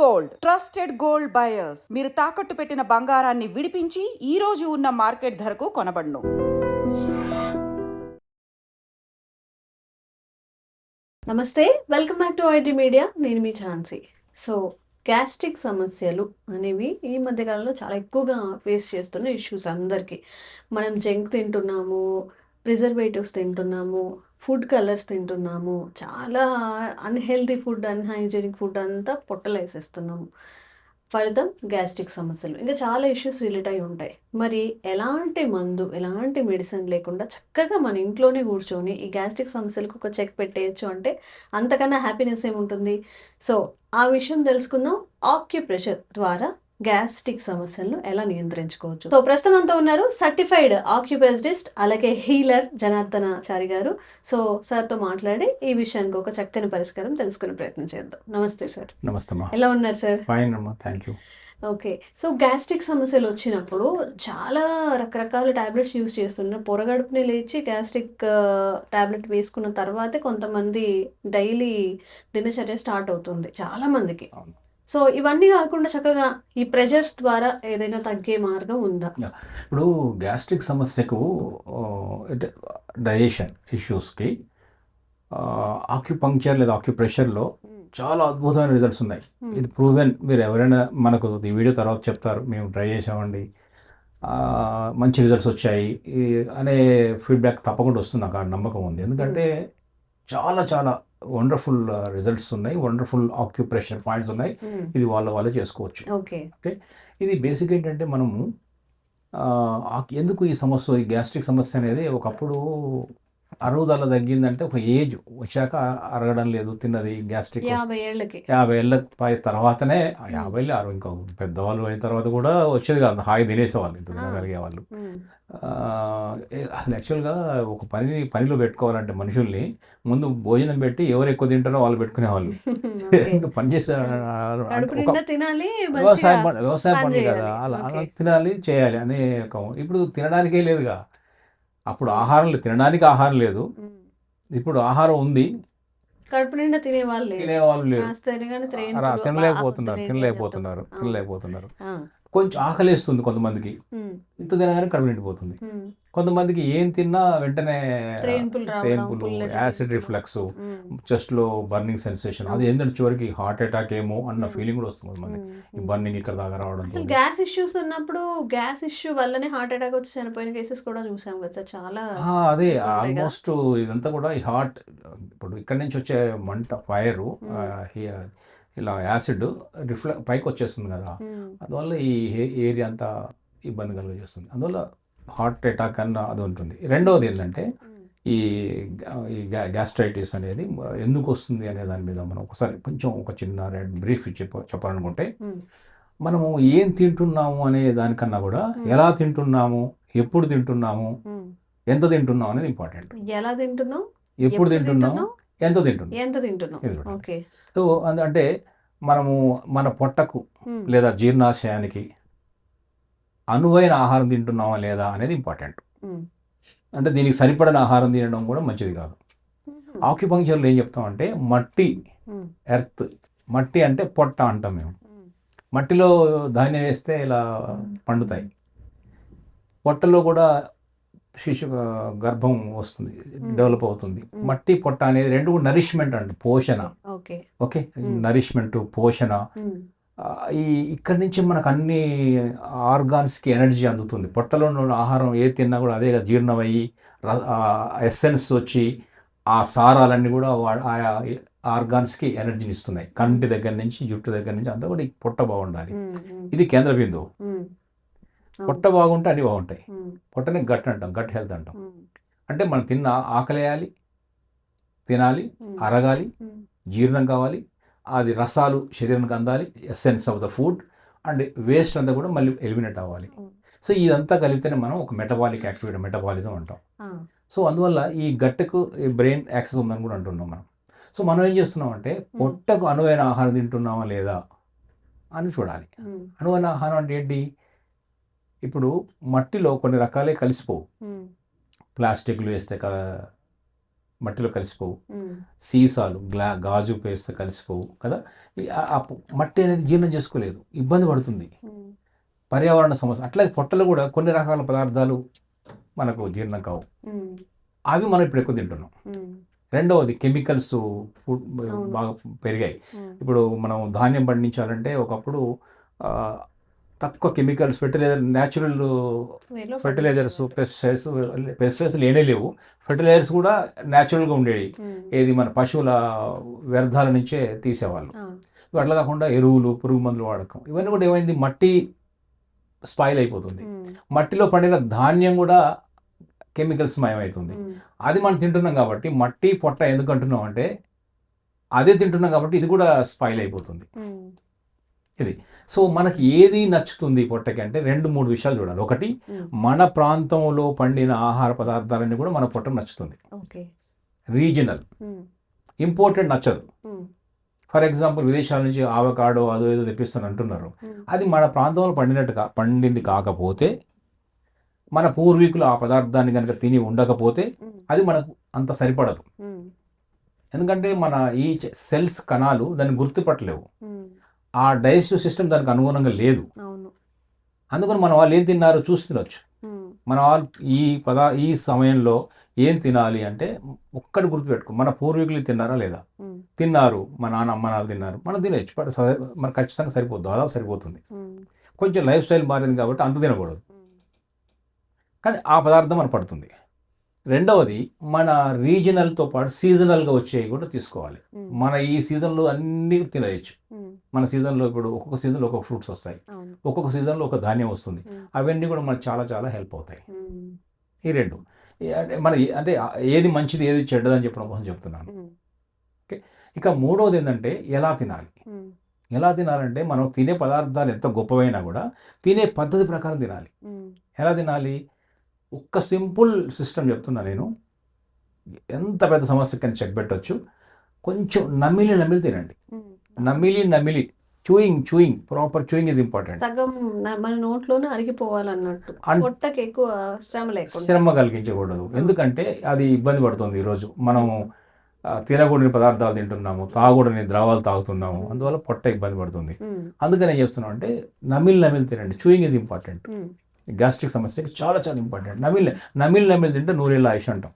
Gold. Trusted gold buyers. మీరు తాకట్టు పెట్టిన బంగారాన్ని విడిపించి ఈ రోజు ఉన్న మార్కెట్ ధరకు కొనబడును. నమస్తే. Welcome back to IT media. నేను మీ ఛాన్సీ సో గ్యాస్ట్రిక్ సమస్యలు అనేవి ఈ మధ్యకాలంలో చాలా ఎక్కువగా ఫేస్ చేస్తున్న ఇష్యూస్ అందరికీ. మనం జంక్ తింటున్నాము ప్రిజర్వేటివ్స్ తింటున్నాము ఫుడ్ కలర్స్ తింటున్నాము. చాలా అన్హెల్తీ ఫుడ్ అన్హైజీనిక్ ఫుడ్ అంతా పొట్టలేసేస్తున్నాము ఫలితం గ్యాస్ట్రిక్ సమస్యలు. ఇంకా చాలా ఇష్యూస్ రిలేట్ అయి ఉంటాయి. మరి ఎలాంటి మందు ఎలాంటి మెడిసిన్ లేకుండా చక్కగా మన ఇంట్లోనే కూర్చొని ఈ గ్యాస్ట్రిక్ సమస్యలకు ఒక చెక్ పెట్టేయచ్చు అంటే అంతకన్నా హ్యాపీనెస్ ఏముంటుంది? సో ఆ విషయం తెలుసుకుందాం. ఆక్యుప్రెషర్ ద్వారా గ్యాస్ట్రిక్ సమస్యలను ఎలా నియంత్రించుకోవచ్చు? సో ప్రస్తుతం అంతా ఉన్నారు సర్టిఫైడ్ ఆక్యుపెసిస్ట్ అలాగే హీలర్ జనార్దన చారి గారు. సో సార్తో మాట్లాడి ఈ విషయానికి ఒక చక్కని పరిష్కారం తెలుసుకునే ప్రయత్నం చేద్దాం. నమస్తే సార్. నమస్తే ఎలా ఉన్నారు సార్? ఫైన్ అమ్మా thank you okay. So gastric సమస్యలు వచ్చినప్పుడు చాలా రకరకాల టాబ్లెట్స్ యూస్ చేస్తున్నారు. పొరగడుపుని లేచి గ్యాస్ట్రిక్ టాబ్లెట్ వేసుకున్న తర్వాతే కొంతమంది డైలీ దినచర్య స్టార్ట్ అవుతుంది. చాలా మందికి. సో ఇవన్నీ కాకుండా చక్కగా ఈ ప్రెషర్స్ ద్వారా ఏదైనా తగ్గే మార్గం ఉందా? ఇప్పుడు గ్యాస్ట్రిక్ సమస్యకు డైజెషన్ ఇష్యూస్కి ఆక్యుపంక్చర్ లేదా ఆక్యుప్రెషర్లో చాలా అద్భుతమైన రిజల్ట్స్ ఉన్నాయి. ఇది ప్రూవెన్ మీరు ఎవరైనా మనకు ఈ వీడియో తర్వాత చెప్తారు మేము ట్రై చేసామండి మంచి రిజల్ట్స్ వచ్చాయి. అనే ఫీడ్బ్యాక్ తప్పకుండా వస్తుంది నాకు ఆ నమ్మకం ఉంది. ఎందుకంటే చాలా చాలా వండర్ఫుల్ రిజల్ట్స్ ఉన్నాయి. వండర్ఫుల్ ఆక్యుప్రెషర్ పాయింట్స్ ఉన్నాయి. ఇది వాళ్ళ వాళ్ళే చేసుకోవచ్చు. ఓకే ఇది బేసిక్ ఏంటంటే మనము ఎందుకు ఈ సమస్య ఈ గ్యాస్ట్రిక్ సమస్య అనేది ఒకప్పుడు అరుగుదల తగ్గిందంటే ఒక ఏజ్ వచ్చాక అరగడం లేదు తిన్నది గ్యాస్ట్రిక్ యాభై ఏళ్ళ పై తర్వాతనే యాభై ఏళ్ళు అరవై ఇంకా పెద్దవాళ్ళు అయిన తర్వాత కూడా వచ్చేది కాదు. హాయి తినేసేవాళ్ళు ఇంత తినగలిగే వాళ్ళు. అసలు యాక్చువల్గా ఒక పనిని పనిలో పెట్టుకోవాలంటే మనుషుల్ని ముందు భోజనం పెట్టి ఎవరు ఎక్కువ తింటారో వాళ్ళు పెట్టుకునేవాళ్ళు. ఇంకా పని చేసే వ్యవసాయం పని వ్యవసాయం పని కదా. అలా అలా. తినాలి చేయాలి అనే ఒక ఇప్పుడు తినడానికే లేదుగా. అప్పుడు ఆహారం లేదు తినడానికి ఆహారం లేదు. ఇప్పుడు ఆహారం ఉంది కడుపు నిండా తినేవాళ్ళు. తినేవాళ్ళు లేరు తినలేకపోతున్నారు తినలేకపోతున్నారు. తినలేకపోతున్నారు కొంచెం ఆకలేస్తుంది కొంతమందికి. ఇంత తినగానే కడుపు నిండిపోతుంది. కొంతమందికి ఏం తిన్నా వెంటనే తేన్పులు యాసిడ్. రిఫ్లెక్స్ ఉమ్, చెస్ట్లో బర్నింగ్ సెన్సేషన్ అది ఏంటంటే చివరికి హార్ట్ అటాక్ ఏమో అన్న. ఫీలింగ్ కూడా వస్తుంది కొంతమంది ఈ. బర్నింగ్ ఇక్కడ దాకా రావడం గ్యాస్ ఇష్యూస్ ఉన్నప్పుడు గ్యాస్ ఇష్యూ వల్లనే హార్ట్ అటాక్ వచ్చి చనిపోయిన కేసెస్ కూడా చూసాం కదా సార్ చాలా అదే. ఆల్మోస్ట్ ఇదంతా కూడా ఈ హార్ట్ ఇప్పుడు ఇక్కడ నుంచి వచ్చే మంట ఫైర్ ఇలా యాసిడ్ రిఫ్లెక్ట్ పైకి వచ్చేస్తుంది కదా అందువల్ల ఈ ఏరియా అంతా ఇబ్బంది కలుగజేస్తుంది. అందువల్ల హార్ట్ అటాక్ అన్న అది ఉంటుంది. రెండవది ఏంటంటే ఈ ఈ గ్యాస్ట్రైటిస్ అనేది ఎందుకు వస్తుంది అనే దాని మీద మనం ఒకసారి కొంచెం ఒక చిన్న బ్రీఫ్ చెప్ప చెప్పాలనుకుంటే మనము ఏం తింటున్నాము అనే దానికన్నా కూడా. ఎలా తింటున్నాము ఎప్పుడు తింటున్నాము. ఎంత తింటున్నాం అనేది ఇంపార్టెంట్. ఎలా తింటున్నాం? ఎప్పుడు తింటున్నాం? ఎంత తింటున్నాం? ఎంత తింటున్నాం. ఓకే. సో అంటే మనము మన పొట్టకు లేదా జీర్ణాశయానికి అనువైన ఆహారం తింటున్నామా లేదా అనేది ఇంపార్టెంట్. అంటే దీనికి సరిపడిన ఆహారం తినడం కూడా మంచిది కాదు. ఆక్యుపంక్చర్లో ఏం చెప్తామంటే మట్టి ఎర్త్ మట్టి అంటే పొట్ట అంటాం మేము. మట్టిలో ధాన్యం వేస్తే ఇలా పండుతాయి. పొట్టలో కూడా శిశు గర్భం వస్తుంది డెవలప్ అవుతుంది. మట్టి పొట్ట అనేది రెండు కూడా నరిష్మెంట్ అంట పోషణ. ఓకే. నరిష్మెంట్ పోషణ. ఈ ఇక్కడి నుంచి మనకు అన్ని ఆర్గాన్స్కి ఎనర్జీ అందుతుంది. పొట్టలో ఉన్న ఆహారం ఏ తిన్నా కూడా అదే జీర్ణమయ్యి ఎస్సెన్స్ వచ్చి ఆ సారాలన్నీ కూడా ఆయా ఆర్గాన్స్కి ఎనర్జీని ఇస్తున్నాయి. కంటి దగ్గర నుంచి జుట్టు దగ్గర నుంచి అంతా కూడా పొట్ట బాగుండాలి. ఇది కేంద్ర బిందువు. పొట్ట బాగుంటే అన్ని బాగుంటాయి. పొట్టని గట్ అంటాం గట్ హెల్త్ అంటాం. అంటే మనం తిన్న ఆకలేయాలి తినాలి అరగాలి జీర్ణం కావాలి అది రసాలు శరీరానికి అందాలి essence of the food and waste అంతా కూడా మళ్ళీ ఎలిమినేట్ అవ్వాలి. సో ఇదంతా కలిపితేనే మనం ఒక మెటబాలిక్ యాక్టివిటీ మెటబాలిజం అంటాం. సో అందువల్ల ఈ గట్టుకు ఈ బ్రెయిన్ యాక్సెస్ ఉందని కూడా అంటున్నాం మనం. సో మనం ఏం చేస్తున్నాం అంటే పొట్టకు అనువైన ఆహారం తింటున్నామా లేదా అని చూడాలి. అనువైన ఆహారం అంటే ఏంటి? ఇప్పుడు మట్టిలో కొన్ని రకాలే కలిసిపోవు. ప్లాస్టిక్లు వేస్తే మట్టిలో కలిసిపోవు. సీసాలు గ్లా గాజు పేస్తే కలిసిపోవు కదా. మట్టి అనేది జీర్ణం చేసుకోలేదు. ఇబ్బంది పడుతుంది. పర్యావరణ సమస్య అట్లాగే పొట్టలు కూడా కొన్ని రకాల పదార్థాలు మనకు జీర్ణం కావు. అవి మనం ఇప్పుడు ఎక్కువ తింటున్నాం. రెండవది కెమికల్స్ ఫుడ్. బాగా పెరిగాయి. ఇప్పుడు మనం ధాన్యం పండించాలంటే ఒకప్పుడు తక్కువ chemicals fertiliser natural fertilisers pesticides pesticides లేనే లేవు. ఫెర్టిలైజర్స్ కూడా న్యాచురల్గా ఉండేవి. ఉమ్, ఏది మన పశువుల వ్యర్థాల నుంచే తీసేవాళ్ళు. అట్లా కాకుండా ఎరువులు పురుగు మందులు వాడకం. ఇవన్నీ కూడా ఏమైంది? మట్టి స్పాయిల్ అయిపోతుంది. ఉమ్, మట్టిలో పండిన ధాన్యం కూడా కెమికల్స్ మయమవుతుంది ఉమ్, అది మనం తింటున్నాం కాబట్టి మట్టి పొట్ట ఎందుకు అంటున్నాం అంటే అదే తింటున్నాం కాబట్టి ఇది కూడా స్పాయిల్ అయిపోతుంది. ఉమ్, సో మనకి ఏది నచ్చుతుంది పొట్టకి అంటే రెండు మూడు విషయాలు చూడాలి. ఒకటి మన ప్రాంతంలో పండిన ఆహార పదార్థాలన్నీ కూడా మన పొట్టకు నచ్చుతుంది. రీజనల్. ఉమ్, ఇంపోర్టెడ్ నచ్చదు. ఫర్ ఎగ్జాంపుల్ విదేశాల నుంచి ఆవకాడో అదో ఏదో తెప్పిస్తాను అంటున్నారు. అది మన ప్రాంతంలో పండినట్టు పండింది కాకపోతే మన పూర్వీకులు ఆ పదార్థాన్ని కనుక తిని ఉండకపోతే అది మనకు అంత సరిపడదు. ఎందుకంటే మన ఈ సెల్స్ కణాలు దాన్ని గుర్తుపట్టలేవు. ఆ డైజెస్టివ్ సిస్టమ్ దానికి అనుగుణంగా లేదు. అందుకని మన వాళ్ళు ఏం తిన్నారో చూసి తినొచ్చు. మన వాళ్ళు ఈ పదా ఈ సమయంలో ఏం తినాలి అంటే ఒక్కటి గుర్తుపెట్టుకో మన పూర్వీకులు తిన్నారా లేదా? తిన్నారు మా నాన్న అమ్మ నాన్న తిన్నారు మనం తినచ్చు బట్ మనకు ఖచ్చితంగా సరిపోతుంది దాదాపు సరిపోతుంది. కొంచెం లైఫ్ స్టైల్ మారింది కాబట్టి అంత తినకూడదు. కానీ ఆ పదార్థం మనకు పడుతుంది. రెండవది మన రీజనల్తో పాటు సీజనల్గా వచ్చేవి కూడా తీసుకోవాలి. మన ఈ సీజన్లో అన్నీ తినేయచ్చు. ఉమ్, మన సీజన్లో ఇప్పుడు ఒక్కొక్క సీజన్లో ఒక్కొక్క ఫ్రూట్స్ వస్తాయి. ఒక్కొక్క సీజన్లో ఒక ధాన్యం వస్తుంది. అవన్నీ కూడా మనకు చాలా చాలా హెల్ప్ అవుతాయి. ఈ రెండు. మన అంటే ఏది మంచిది ఏది చెడ్డదని చెప్పడం కోసం చెప్తున్నాను. ఉమ్, ఇక మూడవది ఏంటంటే ఎలా తినాలి? ఎలా తినాలంటే మనం తినే పదార్థాలు ఎంత గొప్పవైనా కూడా తినే పద్ధతి ప్రకారం తినాలి. ఎలా తినాలి? ఒక్క సింపుల్ సిస్టమ్ చెప్తున్నా నేను. ఎంత పెద్ద సమస్యకని చెక్ పెట్టొచ్చు. కొంచెం నమిలి నమిలి తినండి. నమిలి నమిలి. Chewing chewing proper chewing is important సగం మన నోట్లోనే అరిగిపోవాలన్నట్టు. పొట్టకి ఎక్కువ శ్రమ లేకుండా. శ్రమ కలిగించకూడదు. ఎందుకంటే అది ఇబ్బంది పడుతుంది ఈరోజు. మనం ఆ, తినకూడని పదార్థాలు తింటున్నాము తాగకూడని ద్రవాలు తాగుతున్నాము అందువల్ల పొట్ట ఇబ్బంది పడుతుంది. అందుకని ఏం చేస్తున్నాం అంటే నమిలి నమిలి తినండి. చూయింగ్ ఇస్ ఇంపార్టెంట్ గ్యాస్ట్రిక్ సమస్యకి చాలా చాలా ఇంపార్టెంట్. నమిలి నమిలి నమిలి తింటే నూరేళ్ళ ఆయుష్ అంటాం.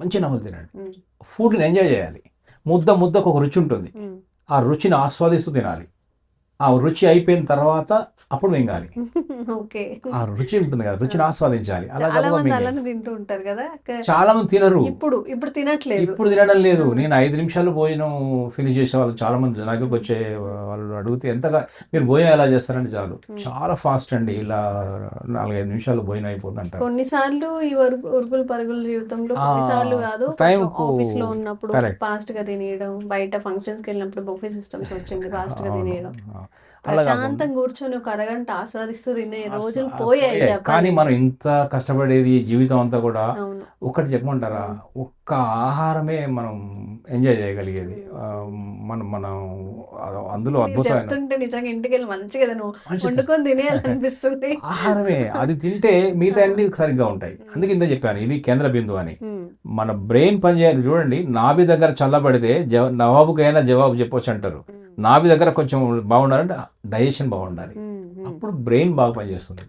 మంచి నమిలి తినండి ఫుడ్ని ఎంజాయ్ చేయాలి. ముద్ద ముద్దకు ఒక రుచి ఉంటుంది. ఆ రుచిని ఆస్వాదిస్తూ తినాలి. ఆ రుచి అయిపోయిన తర్వాత అప్పుడు మింగాలి ఓకే. ఆ రుచి ఉంటుంది కదా రుచిని ఆస్వాదించాలి. తింటూ ఉంటారు కదా చాలా మంది తినరు. ఇప్పుడు ఇప్పుడు తినట్లేదు. ఇప్పుడు తినడం లేదు. నేను ఐదు నిమిషాలు భోజనం ఫినిష్ చేసే వాళ్ళు చాలా మంది నా దగ్గరకు వచ్చే వాళ్ళు అడిగితే ఎంతగా మీరు భోజనం ఎలా చేస్తారంటే చాలు. చాలా ఫాస్ట్ అండి. ఇలా నాలుగైదు నిమిషాలు భోజనం అయిపోతుంది అంటారు కొన్నిసార్లు ఈ ఉరుకు- ఉరుకులు పరుగుల జీవితంలో కొన్నిసార్లు కాదు ఆఫీస్లో ఉన్నప్పుడు. ఫాస్ట్గా తినేయడం బయట ఫంక్షన్స్కి వెళ్ళినప్పుడు బొఫే సిస్టమ్స్ వచ్చింది ఫాస్ట్గా. తినేయడం. ప్రశాంతంగా కూర్చొని ఒక అరగంట ఆస్వాదిస్తూ తినే రోజులు పోయాయి. కానీ మనం ఇంత కష్టపడేది జీవితం అంతా కూడా ఒక్కటి చెప్పమంటారా? ఒక్క ఆహారమే మనం ఎంజాయ్ చేయగలిగేది. మనం మనం అందులో అద్భుతమైన నిజంగా ఇంటికి వెళ్ళి మంచిగా వండుకొని తినేయాలనిపిస్తుంది. ఆహారమే. అది తింటే మిగతా అన్ని సరిగ్గా ఉంటాయి. అందుకే ఇంత చెప్పాను. ఇది కేంద్ర బిందువు అని. మన బ్రెయిన్ పనిచేయాలి. చూడండి నాభి దగ్గర చల్లబడితే జవ నవాబుకైనా జవాబు చెప్పొచ్చు అంటారు. నాభి దగ్గర కొంచెం బాగుండాలంటే డైజెషన్ బాగుండాలి. అప్పుడు బ్రెయిన్ బాగా పనిచేస్తుంది.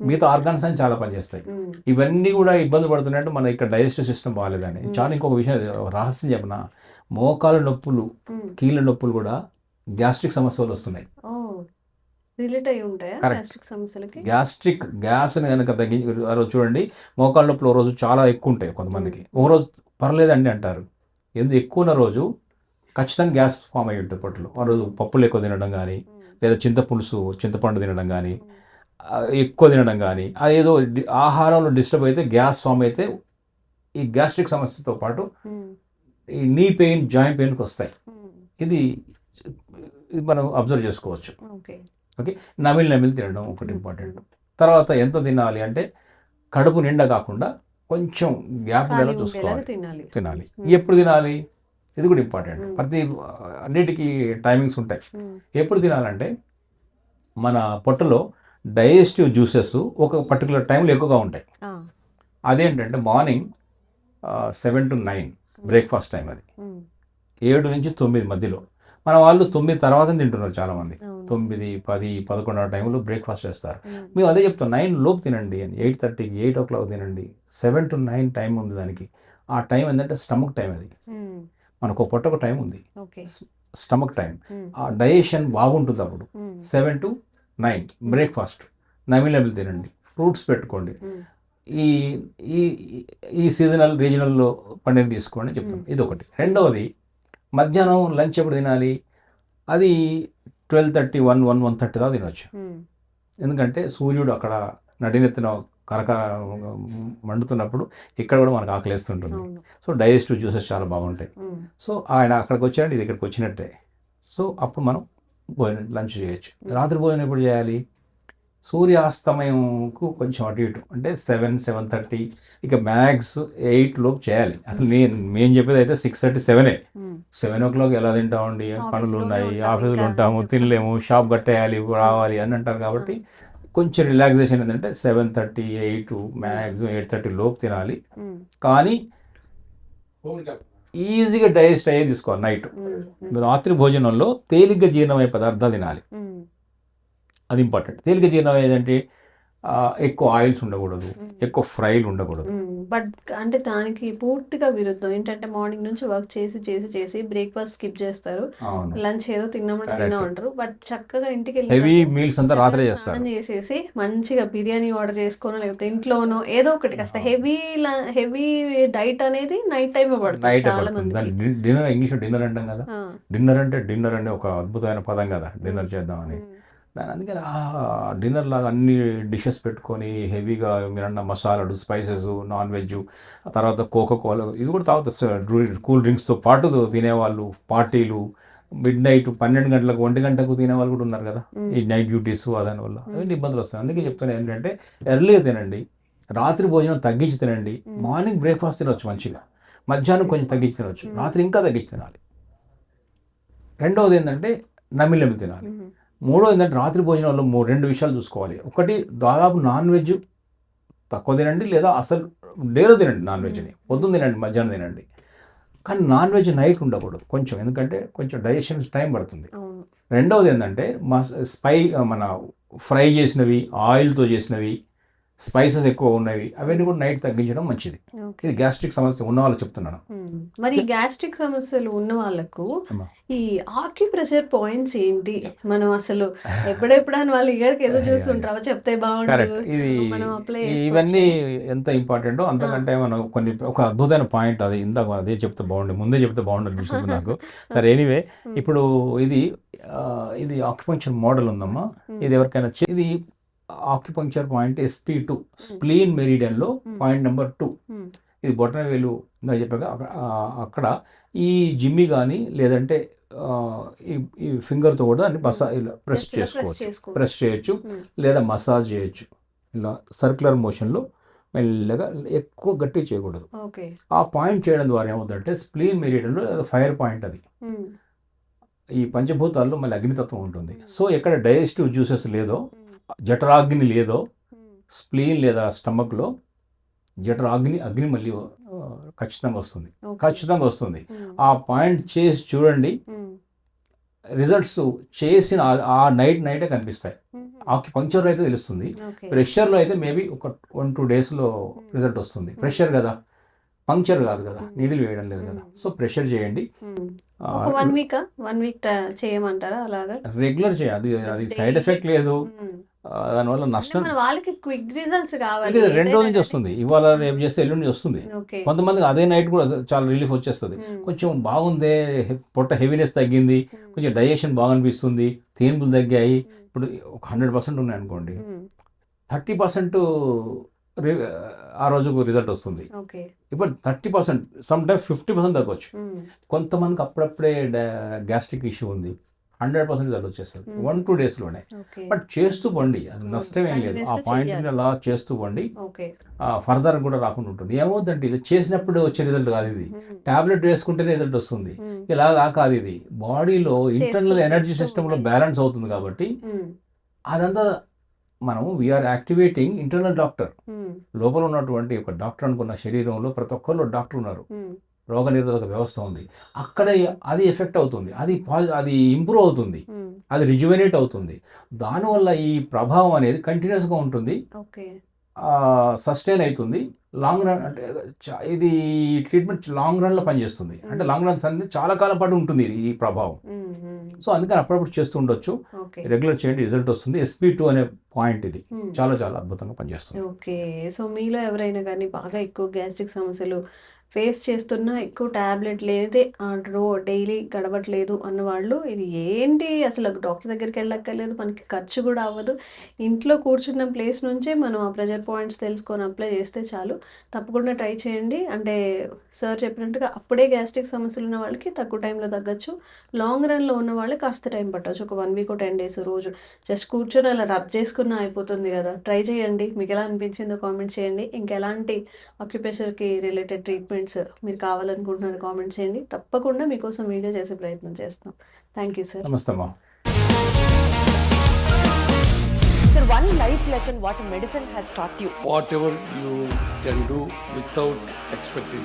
మిగతా ఆర్గాన్స్ అని చాలా పనిచేస్తాయి. ఇవన్నీ కూడా ఇబ్బంది పడుతున్నాయంటే మన ఇక్కడ డైజెస్టివ్ సిస్టమ్ బాగాలేదని. చాలా ఇంకొక విషయం రహస్యం చెప్పన? మోకాలు నొప్పులు. కీళ్ళ నొప్పులు కూడా గ్యాస్ట్రిక్ సమస్యలు వస్తున్నాయి. ఓ రిలేట్ అయి ఉంటాయా Correct. గ్యాస్ట్రిక్ సమస్యలకి? గ్యాస్ట్రిక్ గ్యాస్ని కనుక తగ్గి ఆ రోజు చూడండి మోకాళ్ళ నొప్పులు ఓ రోజు చాలా ఎక్కువ ఉంటాయి కొంతమందికి. ఒక రోజు పర్లేదండి అంటారు. ఎందుకు? ఎక్కువ ఉన్న రోజు ఖచ్చితంగా గ్యాస్ ఫామ్ అయ్యి ఉంటుంది రోజు పప్పులు ఎక్కువ తినడం కానీ లేదా చింతపులుసు చింతపండు తినడం కానీ ఎక్కువ తినడం కానీ అదేదో ఆహారంలో డిస్టర్బ్ అయితే గ్యాస్ ఫామ్ అయితే ఈ గ్యాస్ట్రిక్ సమస్యతో పాటు ఈ నీ పెయిన్ జాయింట్ పెయిన్కి వస్తాయి. ఇది మనం అబ్జర్వ్ చేసుకోవచ్చు. ఓకే. నమిలి నమిలి తినడం ఒకటి ఇంపార్టెంట్. తర్వాత ఎంత తినాలి అంటే కడుపు నిండా కాకుండా కొంచెం గ్యాప్ చూసుకోవాలి. తినాలి. ఎప్పుడు తినాలి? ఇది కూడా ఇంపార్టెంట్. ప్రతి అన్నిటికీ టైమింగ్స్ ఉంటాయి. ఎప్పుడు తినాలంటే మన పొట్టలో డైజెస్టివ్ జ్యూసెస్ ఒక పర్టికులర్ టైంలో ఎక్కువగా ఉంటాయి. అదేంటంటే morning seven to nine breakfast time అది. ఏడు నుంచి తొమ్మిది మధ్యలో. మన వాళ్ళు తొమ్మిది తర్వాత తింటున్నారు చాలామంది. తొమ్మిది పది పదకొండు టైంలో బ్రేక్ఫాస్ట్ చేస్తారు. మేము. అదే చెప్తాం నైన్ లోపు తినండి అని ఎయిట్ థర్టీకి ఎయిట్ ఓ క్లాక్ తినండి. సెవెన్ టు నైన్ టైం ఉంది దానికి. ఆ టైం ఏంటంటే స్టమక్ టైం అది. మనకు ఒక పొట్టకు టైం ఉంది. Stomach time. ఆ డైజెషన్ బాగుంటుంది అప్పుడు. Seven to nine. బ్రేక్ఫాస్ట్. నమిలబుల్ తినండి. ఫ్రూట్స్ పెట్టుకోండి. ఈ ఈ ఈ సీజనల్ రీజనల్లో పండుగ తీసుకోండి అని చెప్తాం. మ్మ్. ఇది ఒకటి రెండవది మధ్యాహ్నం లంచ్ ఎప్పుడు తినాలి? అది twelve thirty one one one thirty దాకా తినవచ్చు ఎందుకంటే సూర్యుడు అక్కడ నడినెత్తిన కరక మండుతున్నప్పుడు ఇక్కడ కూడా మనకు ఆకలేస్తుంటుంది. సో డైజెస్టివ్ జ్యూసెస్ చాలా బాగుంటాయి. సో ఆయన అక్కడికి వచ్చాడు ఇది ఇక్కడికి వచ్చినట్టే. సో అప్పుడు మనం భోజనం లంచ్ చేయొచ్చు. రాత్రి భోజనం ఎప్పుడు చేయాలి? సూర్యాస్తమయంకు కొంచెం అటు ఇటు. అంటే సెవెన్ సెవెన్ థర్టీ. ఇక మ్యాక్స్ ఎయిట్ లోపు చేయాలి. అసలు నేను మేము చెప్పేది అయితే సిక్స్ థర్టీ సెవెనే. సెవెన్ ఓ క్లాక్ ఎలా తింటామండి? పనులు ఉన్నాయి ఆఫీసులో. ఉంటాము. తినలేము షాప్ కట్టేయాలి రావాలి అని అంటారు కాబట్టి కొంచెం రిలాక్సేషన్ ఏంటంటే seven thirty eight maximum eight thirty లోపు తినాలి. కానీ ఈజీగా డైజెస్ట్ అయ్యే తీసుకోవాలి నైట్ రాత్రి భోజనంలో తేలిగ్గా జీర్ణమయ్యే పదార్థాలు తినాలి. అది ఇంపార్టెంట్ తేలిక జీర్ణం ఏంటంటే ఎక్కువ ఆయిల్స్ ఉండకూడదు ఎక్కువ ఫ్రైలు ఉండకూడదు. బట్ అంటే దానికి పూర్తిగా విరుద్ధం. ఏంటంటే మార్నింగ్ నుంచి వర్క్ చేసి చేసి చేసి బ్రేక్ఫాస్ట్ స్కిప్ చేస్తారు. లంచ్ ఏదో తిన్నామంటే. తిన్నామంటారు. బట్ చక్కగా ఇంటికి హెవీ మీల్స్ అంతా రాత్రే చేస్తారు. చేసేసి మంచిగా బిర్యానీ ఆర్డర్ చేసుకోనో లేకపోతే ఇంట్లోనో ఏదో ఒకటి కాస్త హెవీ హెవీ డైట్ అనేది నైట్ టైం పడుతుంది నైట్ డిన్నర్ ఇంగ్లీష్లో డిన్నర్ అంటాం కదా? డిన్నర్ అంటే డిన్నర్ అనే ఒక అద్భుతమైన పదం కదా? డిన్నర్ చేద్దామని. ఉమ్, దాని అందుకని డిన్నర్ లాగా అన్ని డిషెస్ పెట్టుకొని హెవీగా మీరన్న మసాలాలు స్పైసెస్ నాన్ వెజ్ ఆ తర్వాత కోకో కోలా ఇవి కూడా తాగుతారు కూల్ డ్రింక్స్తో పాటు తినేవాళ్ళు పార్టీలు మిడ్ నైట్ పన్నెండు గంటలకు ఒంటి గంటకు తినేవాళ్ళు కూడా ఉన్నారు కదా. ఈ నైట్ డ్యూటీస్ దాని వల్ల. అవన్నీ ఇబ్బందులు వస్తాయి. అందుకే చెప్తాను ఏంటంటే ఎర్లీగా తినండి. రాత్రి భోజనం తగ్గించి తినండి. మార్నింగ్ బ్రేక్ఫాస్ట్ తినొచ్చు మంచిగా. మధ్యాహ్నం కొంచెం తగ్గించి తినొచ్చు. రాత్రి ఇంకా తగ్గించి తినాలి. రెండవది ఏంటంటే నమిలి నమిలి తినాలి మూడో ఏంటంటే రాత్రి భోజనంలో మూడు రెండు విషయాలు చూసుకోవాలి. ఒకటి దాదాపు నాన్ వెజ్ తక్కువ తినండి లేదా అసలు డేలో తినండి నాన్ వెజ్ని పొద్దున్న తినండి మధ్యాహ్నం తినండి. కానీ నాన్ వెజ్ నైట్ ఉండకూడదు కొంచెం ఎందుకంటే కొంచెం డైజెషన్ టైం పడుతుంది. రెండవది ఏంటంటే మస్ స్పై మన ఫ్రై చేసినవి ఆయిల్తో చేసినవి స్పైసెస్ ఎక్కువ ఉన్నవి అవన్నీ కూడా నైట్ తగ్గించడం మంచిది. ఇది గ్యాస్ట్రిక్ సమస్య ఉన్న వాళ్ళు చెప్తున్నాను. మరి గ్యాస్ట్రిక్ సమస్యలు ఉన్న వాళ్ళకు. ఈ ఆక్యుప్రెషర్ పాయింట్స్ ఏంటి? మనం అసలు ఎప్పుడెప్పుడు అని వాళ్ళ ఇయర్కి ఏదో చూస్తుంటారు అవి చెప్తే కరెక్ట్. ఇది ఇవన్నీ ఎంత ఇంపార్టెంటో అంతకంటే మనం కొన్ని ఒక అద్భుతమైన పాయింట్ అది. ఇందాక అదే చెప్తే బాగుండే ముందే చెప్తే బాగుండు అనిపిస్తుంది నాకు. సరే ఎనీవే ఇప్పుడు ఇది ఇది ఆక్యుపంక్చర్ మోడల్ ఉందమ్మా. ఇది ఎవరికైనా ఇది acupuncture point SP two spleen మెరిడియన్లో point number two ఇది బొటన వేలు ఇందాక చెప్పాక అక్కడ- ఈ జిమ్మి కానీ లేదంటే ఈ ఫింగర్తో కూడా దాన్ని మసా ఇలా ప్రెస్ చేసుకోవచ్చు. ప్రెస్ చేయొచ్చు Hmm. లేదా మసాజ్ చేయొచ్చు. ఇలా సర్క్యులర్ మోషన్లో మెల్లగా ఎక్కువ గట్టి చేయకూడదు. ఆ పాయింట్ చేయడం ద్వారా ఏమవుతుందంటే స్ప్లీన్ మెరిడియన్లో ఫైర్ పాయింట్ అది. ఉమ్, ఈ పంచభూతాల్లో మళ్ళీ అగ్నితత్వం ఉంటుంది. సో ఎక్కడ డైజెస్టివ్ జ్యూసెస్ లేదో జఠరాగ్ని లేదో స్ప్లీన్ లేదా స్టమక్లో జఠరాగ్ని అగ్ని మళ్ళీ ఖచ్చితంగా వస్తుంది. ఖచ్చితంగా వస్తుంది. ఆ పాయింట్ చేసి చూడండి. రిజల్ట్స్ చేసిన ఆ- నైట్ నైటే కనిపిస్తాయి. ఉమ్, ఆక్యుపంక్చర్ అయితే తెలుస్తుంది. ప్రెషర్లో అయితే మేబీ ఒక వన్ టూ డేస్లో రిజల్ట్ వస్తుంది. ప్రెషర్ కదా. పంక్చర్ కాదు కదా. నీడిల్ వేయడం లేదు కదా. సో ప్రెషర్ చేయండి. వన్ వీక్ వన్ వీక్ చేయమంటారా అలాగా? రెగ్యులర్ చేయాలి అది అది సైడ్ ఎఫెక్ట్ లేదు. దానివల్ల నష్టం వాళ్ళకి క్విక్ రిజల్ట్స్ కావాలి. రెండు రోజుల నుంచి వస్తుంది. ఇవాళ రేపు చేస్తే ఎల్లుండి వస్తుంది. కొంతమందికి అదే నైట్ కూడా చాలా రిలీఫ్ వచ్చేస్తుంది. ఉమ్. కొంచెం బాగుంది పొట్ట హెవీనెస్ తగ్గింది. కొంచెం డైజెషన్ బాగా అనిపిస్తుంది తేన్పులు తగ్గాయి ఇప్పుడు ఒక హండ్రెడ్ పర్సెంట్ ఉన్నాయి అనుకోండి. థర్టీ పర్సెంట్ ఆ రోజుకు రిజల్ట్ వస్తుంది. ఇప్పుడు thirty percent some time fifty percent తగ్గొచ్చు. Um, కొంతమందికి అప్పుడప్పుడే గ్యాస్ట్రిక్ ఇష్యూ ఉంది. హండ్రెడ్ పర్సెంట్ రిజల్ట్ వచ్చేస్తుంది. వన్ టూ డేస్లోనే. ఓకే. బట్ చేస్తూ బండి అది. నష్టం ఏం లేదు. ఆ పాయింట్. అలా చేస్తూ ఓకే. ఫర్దర్ కూడా రాకుండా ఉంటుంది. ఏమవుతుందంటే ఇది చేసినప్పుడు వచ్చే రిజల్ట్ కాదు ఇది. టాబ్లెట్ వేసుకుంటేనే రిజల్ట్ వస్తుంది. ఇలా కాదు ఇది. బాడీలో ఇంటర్నల్ ఎనర్జీ సిస్టంలో. బ్యాలెన్స్ అవుతుంది కాబట్టి అదంతా మనము వీఆర్ యాక్టివేటింగ్ ఇంటర్నల్ డాక్టర్ లోపల ఉన్నటువంటి ఒక డాక్టర్ అనుకున్న శరీరంలో ప్రతి ఒక్కరు డాక్టర్ ఉన్నారు. ఉమ్, రోగ నిరోధక వ్యవస్థ ఉంది. అక్కడ అది ఎఫెక్ట్ అవుతుంది. అది అది ఇంప్రూవ్ అవుతుంది. అది రిజువనేట్ అవుతుంది. దానివల్ల ఈ ప్రభావం అనేది కంటిన్యూస్గా ఉంటుంది. సస్టైన్ అవుతుంది. లాంగ్ రన్ అంటే ఇది ట్రీట్మెంట్ లాంగ్ రన్లో పనిచేస్తుంది. అంటే లాంగ్ రన్స్ అనేది చాలా కాలం పాటు ఉంటుంది ఇది ఈ ప్రభావం. సో అందుకని అప్పుడప్పుడు చేస్తూ ఉండొచ్చు. రెగ్యులర్ చేయండి రిజల్ట్ వస్తుంది. ఎస్పీ టూ అనే పాయింట్ ఇది. చాలా చాలా అద్భుతంగా పనిచేస్తుంది. ఓకే. సో మీలో ఎవరైనా కానీ బాగా ఎక్కువ గ్యాస్ట్రిక్ సమస్యలు ఫేస్ చేస్తున్నా ఎక్కువ టాబ్లెట్ లేదే రో డైలీ గడవట్లేదు అన్న వాళ్ళు ఇది ఏంటి? అసలు డాక్టర్ దగ్గరికి వెళ్ళక్కర్లేదు మనకి ఖర్చు కూడా అవ్వదు. ఇంట్లో కూర్చున్న ప్లేస్ నుంచే మనం ఆ ప్రెజర్ పాయింట్స్ తెలుసుకొని అప్లై చేస్తే చాలు. తప్పకుండా ట్రై చేయండి. అంటే సార్ చెప్పినట్టుగా అప్పుడే గ్యాస్ట్రిక్ సమస్యలు ఉన్న వాళ్ళకి తక్కువ టైంలో తగ్గచ్చు. లాంగ్ రన్లో ఉన్న వాళ్ళకి కాస్త టైం పట్టవచ్చు ఒక వన్ వీక్ టెన్ డేస్ రోజు. జస్ట్ కూర్చొని అలా రబ్ చేసుకున్న అయిపోతుంది కదా. ట్రై చేయండి. మీకు ఎలా అనిపించిందో కామెంట్ చేయండి. ఇంకెలాంటి ఆక్యుపేషన్కి రిలేటెడ్ ట్రీట్మెంట్ ట్రీట్మెంట్స్ మీరు కావాలనుకుంటున్నారు కామెంట్ చేయండి తప్పకుండా మీకోసం వీడియో చేసే ప్రయత్నం చేస్తాం థ్యాంక్ యూ సార్ నమస్తే అమ్మా Sir, one life lesson what medicine has taught you. whatever you can do without expecting.